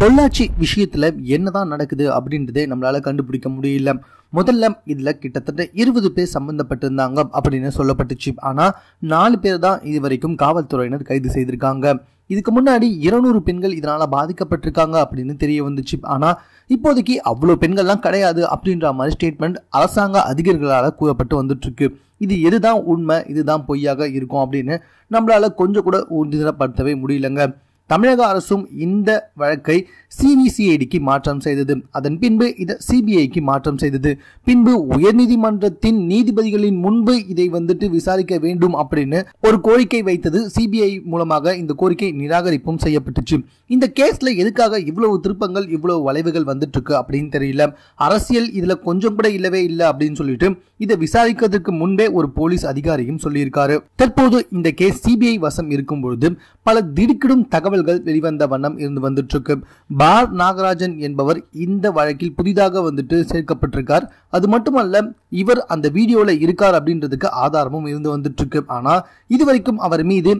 பொள்ளாச்சி விஷயத்துல என்னதான் நடக்குது அப்படின்றதே நம்மளால கண்டுபிடிக்க முடியல. முதல்ல இதுல கிட்டத்தட்ட இருபது பேர் சம்பந்தப்பட்டிருந்தாங்க அப்படின்னு சொல்லப்பட்டுச்சு. ஆனா நாலு பேர் தான் இது வரைக்கும் காவல்துறையினர் கைது செய்திருக்காங்க. இதுக்கு முன்னாடி இருநூறு பெண்கள் இதனால பாதிக்கப்பட்டிருக்காங்க அப்படின்னு தெரிய வந்துச்சு. ஆனா இப்போதைக்கு அவ்வளோ பெண்கள்லாம் கிடையாது அப்படின்ற மாதிரி ஸ்டேட்மெண்ட் அரசாங்க அதிகாரிகளால் கூறப்பட்டு வந்துட்டு இருக்கு இது எதுதான் உண்மை? இதுதான் பொய்யாக இருக்கும் அப்படின்னு நம்மளால கொஞ்சம் கூட உறுதிப்படுத்தவே முடியலங்க. தமிழக அரசும் இந்த வழக்கை சிபிசிஐடிக்கு மாற்றம் செய்தது. அதன் பின்பு இதை சிபிஐக்கு மாற்றம் செய்தது. பின்பு உயர்நீதிமன்றத்தின் நீதிபதிகளின் முன்பு இதை வந்துட்டு விசாரிக்க வேண்டும் அப்படின்னு ஒரு கோரிக்கை வைத்தது. சிபிஐ மூலமாக இந்த கோரிக்கை நிராகரிப்பும் செய்யப்பட்டுச்சு. இந்த கேஸ்ல எதுக்காக இவ்வளவு திருப்பங்கள் இவ்வளவு வளைவுகள் வந்துட்டு இருக்கு அப்படின்னு தெரியல. அரசியல் இதுல கொஞ்சம் கூட இல்லவே இல்லை அப்படின்னு சொல்லிட்டு இதை விசாரிக்கிறதுக்கு முன்பே ஒரு போலீஸ் அதிகாரியும் சொல்லியிருக்காரு. தற்போது இந்த கேஸ் சிபிஐ வசம் இருக்கும் பொழுது பல திடுக்கிடும் தகவல் தகவல்கள் வெளிவந்த வண்ணம் இருந்து வந்துட்டு இருக்கு பார் நாகராஜன் என்பவர் இந்த வழக்கில் புதிதாக வந்துட்டு சேர்க்கப்பட்டிருக்கார். அது மட்டுமல்ல இவர் அந்த வீடியோவில் இருக்கார் அப்படின்றதுக்கு ஆதாரமும் இருந்து வந்துட்டு இருக்கு ஆனா இதுவரைக்கும் அவர் மீது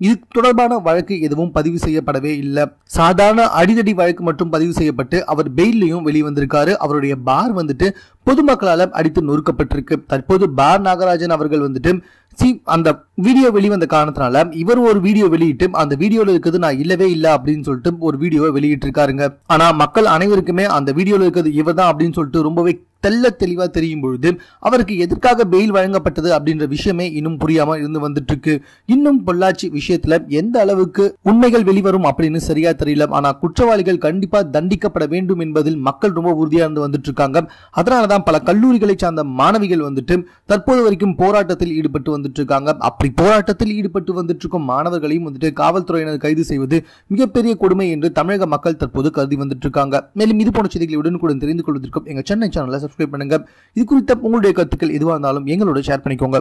இது தொடர்பான வழக்கு எதுவும் பதிவு செய்யப்படவே இல்லை. சாதாரண அடிதடி வழக்கு மட்டும் பதிவு செய்யப்பட்டு அவர் பெயிலையும் வெளிவந்திருக்காரு. அவருடைய பார் வந்துட்டு பொதுமக்களால் அடித்து நொறுக்கப்பட்டிருக்கு. தற்போது பார் நாகராஜன் அவர்கள் வந்துட்டு சி அந்த வீடியோ வெளிவந்த காரணத்தினால இவர் ஒரு வீடியோ வெளியிட்டு அந்த வீடியோல இருக்கிறது நான் இல்லவே இல்லை அப்படின்னு சொல்லிட்டு ஒரு வீடியோவை வெளியிட்டு இருக்காருங்க ஆனா மக்கள் அனைவருக்குமே அந்த வீடியோல இருக்கிறது இவர் தான் அப்படின்னு சொல்லிட்டு ரொம்பவே தெல்ல தெளிவாக தெரியும் பொழுது அவருக்கு எதற்காக பெயில் வழங்கப்பட்டது அப்படின்ற விஷயமே இன்னும் புரியாமல் இருந்து வந்துட்டு இருக்கு இன்னும் பொள்ளாச்சி விஷயத்துல எந்த அளவுக்கு உண்மைகள் வெளிவரும் அப்படின்னு சரியா தெரியல. ஆனா குற்றவாளிகள் கண்டிப்பா தண்டிக்கப்பட வேண்டும் என்பதில் மக்கள் ரொம்ப உறுதியா இருந்து வந்துட்டு இருக்காங்க அதனாலதான் பல கல்லூரிகளை சார்ந்த மாணவிகள் வந்துட்டு தற்போது வரைக்கும் போராட்டத்தில் ஈடுபட்டு வந்துட்டு இருக்காங்க அப்படி போராட்டத்தில் ஈடுபட்டு வந்துட்டு இருக்கும் மாணவர்களையும் வந்துட்டு காவல்துறையினர் கைது செய்வது மிகப்பெரிய கொடுமை என்று தமிழக மக்கள் தற்போது கருதி வந்துட்டு இருக்காங்க மேலும் இது போன்ற செய்திகளை உடனுக்குடன் தெரிந்து கொள்வதற்கும் எங்க சென்னை சேனலை சப்ஸ்கிரைப் பண்ணுங்க. இது குறித்த உங்களுடைய கருத்துக்கள் எதுவாக இருந்தாலும் எங்களோட ஷேர் பண்ணிக்கோங்க.